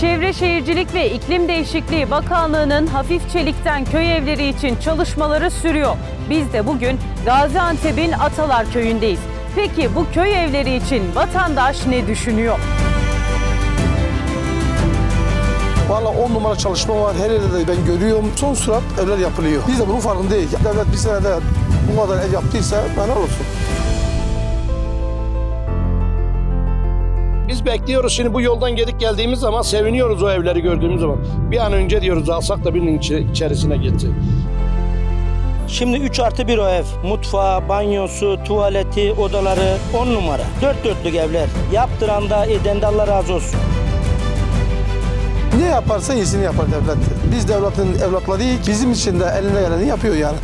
Çevre Şehircilik ve İklim Değişikliği Bakanlığı'nın hafif çelikten köy evleri için çalışmaları sürüyor. Biz de bugün Gaziantep'in Atalar Köyü'ndeyiz. Peki bu köy evleri için vatandaş ne düşünüyor? Valla on numara çalışma var. Her yerde de ben görüyorum. Son sürat evler yapılıyor. Biz de bunun farkındayız. Devlet bir senede bu kadar ev yaptıysa helal olsun. Biz bekliyoruz şimdi bu yoldan gelip geldiğimiz zaman seviniyoruz o evleri gördüğümüz zaman. Bir an önce diyoruz alsak da birinin içerisine geçsek. Şimdi 3 artı 1 o ev. Mutfağı, banyosu, tuvaleti, odaları 10 numara. Dört dörtlük evler. Yaptıran da eden de Allah razı olsun. Ne yaparsa iyisini yapar devlet. Biz devletin evlatlarıyız. Bizim için de eline geleni yapıyor yani.